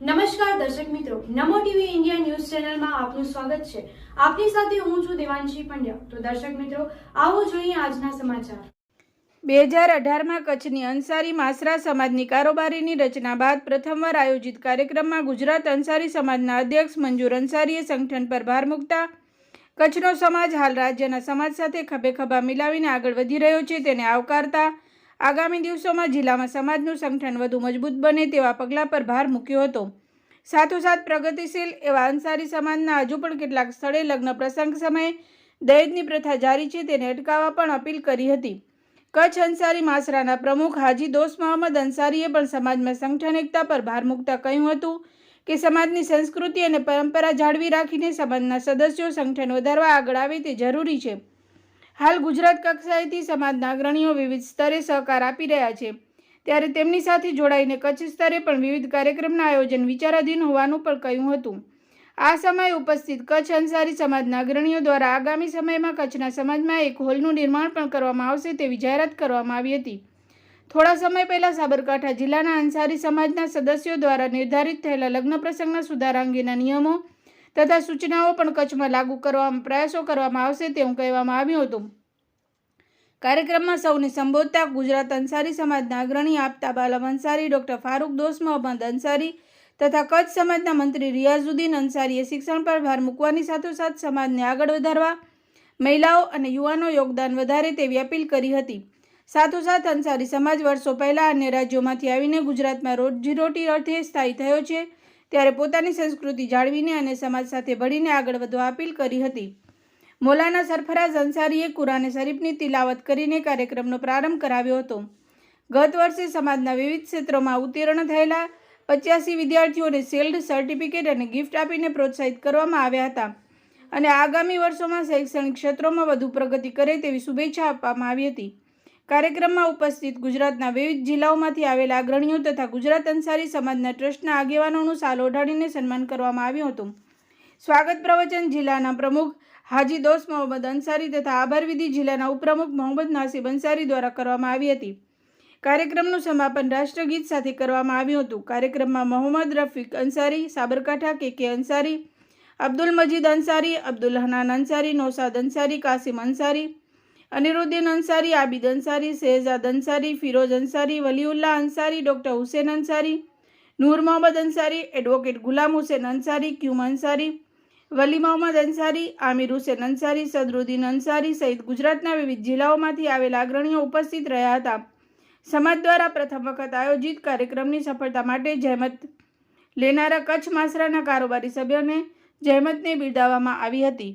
નમસ્કાર દર્શક મિત્રો, નમો ટીવી ઇન્ડિયા ન્યૂઝ ચેનલમાં આપનું સ્વાગત છે. આપની સાથે હું છું દેવાંશી પંડ્યા. તો દર્શક મિત્રો, આવો જોઈએ આજના સમાચાર. બે હજાર અઢારમાં કચ્છની અંસારી માસરા સમાજની કારોબારીની રચના બાદ પ્રથમવાર આયોજિત કાર્યક્રમમાં ગુજરાત અંસારી સમાજના અધ્યક્ષ મંજૂર અંસારીએ સંગઠન પર ભાર મૂકતા કચ્છનો સમાજ હાલ રાજ્યના સમાજ સાથે ખભે ખભા મિલાવીને આગળ વધી રહ્યો છે, તેને આવકારતા આગામી દિવસોમાં જિલ્લામાં સમાજનું સંગઠન વધુ મજબૂત બને તેવા પગલાં પર ભાર મૂક્યો હતો. સાથોસાથ પ્રગતિશીલ એવા અંસારી સમાજના હજુ પણ કેટલાક સ્થળે લગ્ન પ્રસંગ સમયે દહેજની પ્રથા જારી છે તેને અટકાવવા પણ અપીલ કરી હતી. કચ્છ અંસારી માસરાના પ્રમુખ હાજી દોસ્ત મોહમ્મદ અંસારીએ પણ સમાજમાં સંગઠન, એકતા પર ભાર મૂકતા કહ્યું હતું કે સમાજની સંસ્કૃતિ અને પરંપરા જાળવી રાખીને સમાજના સદસ્યો સંગઠન વધારવા આગળ આવે તે જરૂરી છે. હાલ ગુજરાત કક્ષાએથી સમાજના અગ્રણીઓ વિવિધ સ્તરે સહકાર આપી રહ્યા છે. ત્યારે તેમની સાથે જોડાઈને કચ્છ સ્તરે પણ વિવિધ કાર્યક્રમના આયોજન વિચારાધીન હોવાનું પણ કહ્યું હતું. આ સમયે ઉપસ્થિત કચ્છ અંસારી સમાજના અગ્રણીઓ દ્વારા આગામી સમયમાં કચ્છના સમાજમાં એક હોલનું નિર્માણ પણ કરવામાં આવશે તેવી જાહેરાત કરવામાં આવી હતી. થોડા સમય પહેલાં સાબરકાંઠા જિલ્લાના અંસારી સમાજના સદસ્યો દ્વારા નિર્ધારિત થયેલા લગ્ન પ્રસંગના સુધારા અંગેના નિયમો તથા સૂચનાઓ પણ કચ્છમાં લાગુ કરવામાં, પ્રયાસો કરવામાં આવશે તેવું કહેવામાં આવ્યું હતું. કાર્યક્રમમાં સૌને સંબોધતા ગુજરાત અંસારી સમાજના અગ્રણી આપતા બાલમ અંસારી ડોક્ટર ફારૂક દોસ્ત મોહમ્મદ અંસારી તથા કચ્છ સમાજના મંત્રી રિયાઝુદ્દીન અંસારીએ શિક્ષણ પર ભાર મૂકવાની સાથોસાથ સમાજને આગળ વધારવા, મહિલાઓ અને યુવાનો યોગદાન વધારે તેવી અપીલ કરી હતી. સાથોસાથ અંસારી સમાજ વર્ષો પહેલાં અન્ય રાજ્યોમાંથી આવીને ગુજરાતમાં રોજીરોટી અર્થે સ્થાયી થયો છે. ત્યારે પોતાની સંસ્કૃતિ જાળવીને અને સમાજ સાથે ભળીને આગળ વધવા અપીલ કરી હતી. મૌલાના સરફરાઝ અંસારીએ કુરાને શરીફની તિલાવત કરીને કાર્યક્રમનો પ્રારંભ કરાવ્યો હતો. ગત વર્ષે સમાજના વિવિધ ક્ષેત્રોમાં ઉત્તીર્ણ થયેલા પચ્યાસી વિદ્યાર્થીઓને સેલ્ડ સર્ટિફિકેટ અને ગિફ્ટ આપીને પ્રોત્સાહિત કરવામાં આવ્યા હતા અને આગામી વર્ષોમાં શૈક્ષણિક ક્ષેત્રોમાં વધુ પ્રગતિ કરે તેવી શુભેચ્છા આપવામાં આવી હતી. કાર્યક્રમમાં ઉપસ્થિત ગુજરાતના વિવિધ જિલ્લાઓમાંથી આવેલા અગ્રણીઓ તથા ગુજરાત અંસારી સમાજના ટ્રસ્ટના આગેવાનોનું સાલ ઓઢાડીને સન્માન કરવામાં આવ્યું હતું. સ્વાગત પ્રવચન જિલ્લાના પ્રમુખ હાજી દોસ્ત મોહમ્મદ અંસારી તથા આભારવિધિ જિલ્લાના ઉપપ્રમુખ મોહમ્મદ નાસિબ અંસારી દ્વારા કરવામાં આવી હતી. કાર્યક્રમનું સમાપન રાષ્ટ્રગીત સાથે કરવામાં આવ્યું હતું. કાર્યક્રમમાં Mohammad Rafiq Ansari, Sabarkantha K K Ansari, Abdul Majid Ansari, Abdul Hanan Ansari Naushad Ansari, Kasim Ansari Aniruddin Ansari, Abid Ansari Shahzad Ansari, Firoz Ansari Waliullah Ansari, doctor Hussain Ansari, Noor Mohammad Ansari, advocate Ghulam Hussain Ansari, ક્યુમ Ansari, વલી મોહમ્મદ અંસારી, આમિર હુસેન અંસારી, સદરુદ્દીન અંસારી સહિત ગુજરાતના વિવિધ જિલ્લાઓમાંથી આવેલા અગ્રણીઓ ઉપસ્થિત રહ્યા હતા. સમાજ દ્વારા પ્રથમ વખત આયોજિત કાર્યક્રમની સફળતા માટે જહેમત લેનારા કચ્છ માસરાના કારોબારી સભ્યોને જહેમતને બિરદાવવામાં આવી હતી.